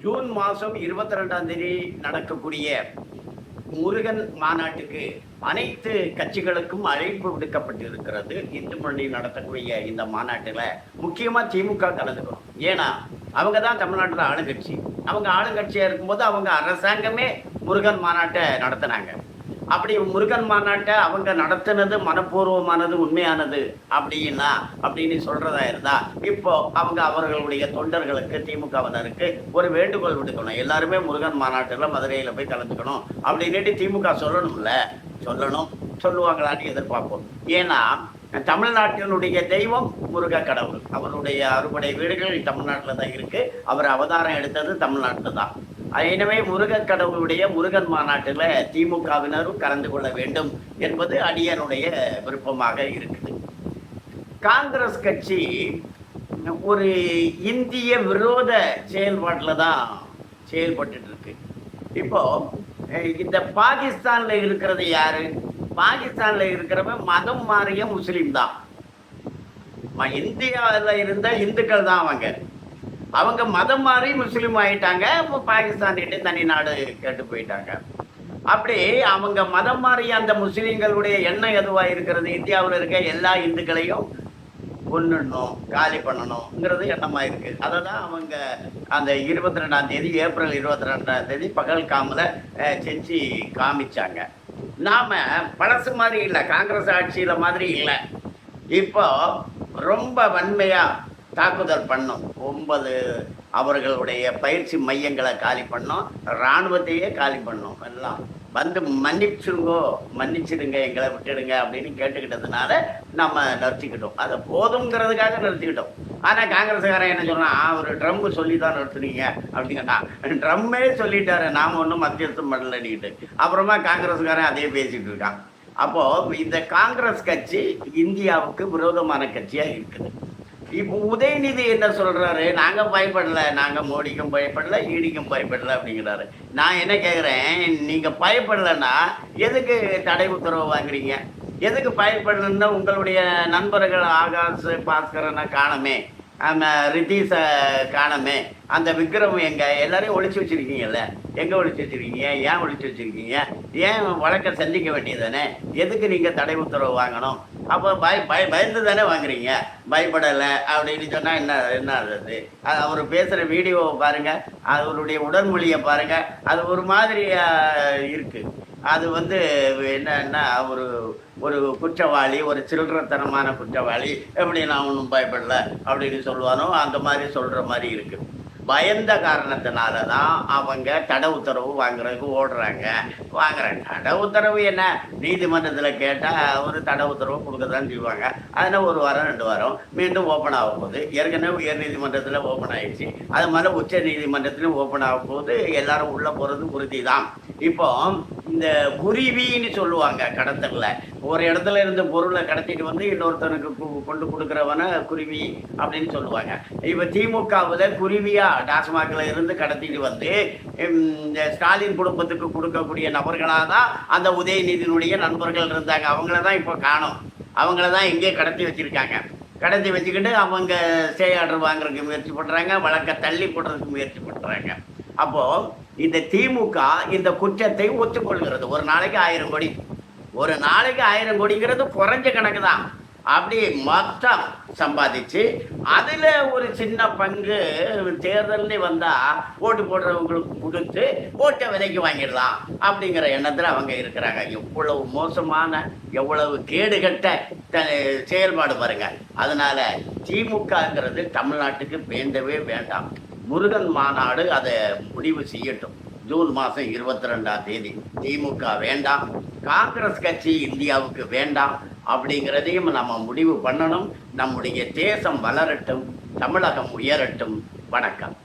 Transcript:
June மாதம் இருபத்தி ரெண்டாம் தேதி நடக்கக்கூடிய முருகன் மாநாட்டுக்கு அனைத்து கட்சிகளுக்கும் அழைப்பு விடுக்கப்பட்டிருக்கிறது. இந்து முன்னணி நடத்தக்கூடிய இந்த மாநாட்டில் முக்கியமாக திமுக கலந்துக்கணும். ஏன்னா அவங்க தான் தமிழ்நாட்டில் ஆளுங்கட்சி. அவங்க ஆளுங்கட்சியாக இருக்கும்போது அவங்க அரசாங்கமே முருகன் மாநாட்டை நடத்தினாங்க. அப்படி முருகன் மாநாட்டை அவங்க நடத்தினது மனப்பூர்வமானது உண்மையானது அப்படின்னா அப்படின்னு சொல்றதா இருந்தா இப்போ அவங்க அவர்களுடைய தொண்டர்களுக்கு திமுகவினருக்கு ஒரு வேண்டுகோள் விடுக்கணும். எல்லாருமே முருகன் மாநாட்டில் மதுரையில் போய் கலந்துக்கணும் அப்படின்னு திமுக சொல்லணும்ல? சொல்லணும். சொல்லுவாங்களான்னு எதிர்பார்ப்போம். ஏன்னா தமிழ்நாட்டினுடைய தெய்வம் முருக கடவுள். அவருடைய அறுபடை வீடுகள் தமிழ்நாட்டில் தான் இருக்கு. அவர் அவதாரம் எடுத்தது தமிழ்நாட்டில் தான் எனவே முருகன் கடவுளுடைய முருகன் மாநாட்டில் திமுகவினரும் கலந்து கொள்ள வேண்டும் என்பது அடியனுடைய விருப்பமாக இருக்குது. காங்கிரஸ் கட்சி ஒரு இந்திய விரோத செயல்பாட்டில் தான் செயல்பட்டு இருக்கு. இப்போ இந்த பாகிஸ்தானில் இருக்கிறது யாரு? பாகிஸ்தானில் இருக்கிறவன் மதம் மாறிய முஸ்லீம் தான். இந்தியாவில் இருந்த இந்துக்கள் தான் அவங்க. அவங்க மதம் மாறி முஸ்லீம் ஆகிட்டாங்க இப்போ பாகிஸ்தான்கிட்ட தனி நாடு கேட்டு போயிட்டாங்க. அப்படி அவங்க மதம் மாறிய அந்த முஸ்லீம்களுடைய எண்ணம் எதுவாக இருக்கிறது? இந்தியாவில் இருக்க எல்லா இந்துக்களையும் கொண்டுடணும் காலி பண்ணணுங்கிறது எண்ணமாக இருக்குது அதை தான் அவங்க அந்த இருபத்தி ரெண்டாம் தேதி ஏப்ரல் இருபத்தி ரெண்டாம் தேதி பகல்காமில் செஞ்சு காமிச்சாங்க. நாம் பழசு மாதிரி இல்லை காங்கிரஸ் ஆட்சியில் மாதிரி இல்லை. இப்போ ரொம்ப வன்மையாக தாக்குதல் பண்ணோம். ஒன்பது அவர்களுடைய பயிற்சி மையங்களை காலி பண்ணோம். இராணுவத்தையே காலி பண்ணோம். எல்லாம் வந்து மன்னிச்சுருங்கோ மன்னிச்சிடுங்க எங்களை விட்டுடுங்க அப்படின்னு கேட்டுக்கிட்டதுனால நம்ம நிறுத்திக்கிட்டோம். அதை போதுங்கிறதுக்காக நிறுத்திக்கிட்டோம். ஆனால் காங்கிரஸ்காரன் என்ன சொன்னான் அவர் ட்ரம்மு சொல்லி தான் நிறுத்துனீங்க. அப்படிங்கிறான் ட்ரம்மே சொல்லிட்டாரு. நாம் ஒன்றும் மத்தியஸ்தம் பண்ணலன்னுட்டு அப்புறமா காங்கிரஸ்காரன் அதே பேசிகிட்டு இருக்கான். அப்போது இந்த காங்கிரஸ் கட்சி இந்தியாவுக்கு விரோதமான கட்சியாக இருக்குது. இப்போ உதயநிதி என்ன சொல்றாரு? நாங்க பயப்படல நாங்க மோடிக்கும் பயப்படல ஈடிக்கும் பயப்படல அப்படிங்கிறாரு. நான் என்ன கேக்குறேன் நீங்க பயப்படலைன்னா எதுக்கு தடை உத்தரவு வாங்குறீங்க? எதுக்கு பயப்படலன்னா உங்களுடைய நண்பர்கள் ஆகாஷ் பாஸ்கரனை காணமே. ஆமா, ரித்தீஷை காணமே. அந்த விக்ரம் எங்க? எல்லாரையும் ஒழிச்சு வச்சிருக்கீங்கல்ல? எங்க ஒழிச்சு வச்சிருக்கீங்க? ஏன் ஒழிச்சு வச்சிருக்கீங்க? ஏன் வழக்கை சந்திக்க வேண்டியதானே எதுக்கு நீங்க தடை உத்தரவு வாங்கணும்? அப்போ பய பய பயந்து தானே வாங்குறீங்க? பயப்படலை அப்படின்னு சொன்னால் என்ன என்ன அது அது அவர் பேசுகிற வீடியோவை பாருங்கள் அவருடைய உடல்மொழியை பாருங்கள் அது ஒரு மாதிரியாக இருக்குது அது வந்து என்னன்னா ஒரு ஒரு குற்றவாளி ஒரு சில்லறத்தனமான குற்றவாளி எப்படி நான் ஒன்றும் பயப்படலை அப்படின்னு சொல்லுவானோ அந்த மாதிரி சொல்கிற மாதிரி இருக்குது பயந்த காரணத்தினால தான் அவங்க தட உத்தரவு வாங்குறதுக்கு ஓடுறாங்க. வாங்குறாங்க. தட உத்தரவு என்ன? நீதிமன்றத்தில் கேட்டால் ஒரு தட உத்தரவு கொடுக்க தான் செய்வாங்க. அதனால் ஒரு வாரம் ரெண்டு வாரம். மீண்டும் ஓப்பன் ஆக போகுது. ஏற்கனவே உயர் நீதிமன்றத்தில் ஓப்பன் ஆயிடுச்சு. அது மாதிரி உச்ச நீதிமன்றத்திலும் ஓப்பன் ஆக போகுது. எல்லாரும் உள்ளே போகிறது உறுதி தான் இப்போ இந்த குருவின்னு சொல்லுவாங்க கடத்தலில். ஒரு இடத்துல இருந்த பொருளை கடத்திட்டு வந்து இன்னொருத்தனுக்கு கு- கொண்டு கொடுக்குறவன குருவி அப்படின்னு சொல்லுவாங்க. இப்போ திமுகவில் குருவியாக டாஸ்மாகில் இருந்து கடத்திட்டு வந்து இந்த ஸ்டாலின் குடும்பத்துக்கு கொடுக்கக்கூடிய நபர்களாக தான் அந்த உதயநிதியினுடைய நண்பர்கள் இருந்தாங்க. அவங்கள தான் இப்போ காணும். அவங்கள தான் எங்கேயே கடத்தி வச்சுருக்காங்க. கடத்தி வச்சுக்கிட்டு அவங்க ஸ்டே ஆர்டர் வாங்குறதுக்கு முயற்சி பண்ணுறாங்க வழக்கை தள்ளி போடுறதுக்கு முயற்சி பண்ணுறாங்க அப்போது இந்த திமுக இந்த குற்றத்தை ஒத்துக்கொள்கிறது. ஒரு நாளைக்கு ஆயிரம் கோடி. ஒரு நாளைக்கு ஆயிரம் கோடிங்கிறது குறைஞ்ச கணக்கு தான் அப்படி மொத்தம் சம்பாதிச்சு அதில் ஒரு சின்ன பங்கு தேர்தல்னு வந்தால் ஓட்டு போடுறவங்களுக்கு கொடுத்து ஓட்டை விலைக்கு வாங்கிடலாம் அப்படிங்கிற எண்ணத்தில் அவங்க இருக்கிறாங்க. எவ்வளவு மோசமான எவ்வளவு கேடுகட்ட த- செயல்பாடு பாருங்க. அதனால் திமுகங்கிறது தமிழ்நாட்டுக்கு வேண்டவே வேண்டாம். முருகன் மாநாடு அதை முடிவு செய்யட்டும். ஜூன் மாதம் இருபத்தி ரெண்டாம் தேதி. திமுக வேண்டாம் காங்கிரஸ் கட்சி இந்தியாவுக்கு வேண்டாம் அப்படிங்கிறதையும் நம்ம முடிவு பண்ணணும். நம்முடைய தேசம் வளரட்டும் தமிழகம் உயரட்டும். வணக்கம்.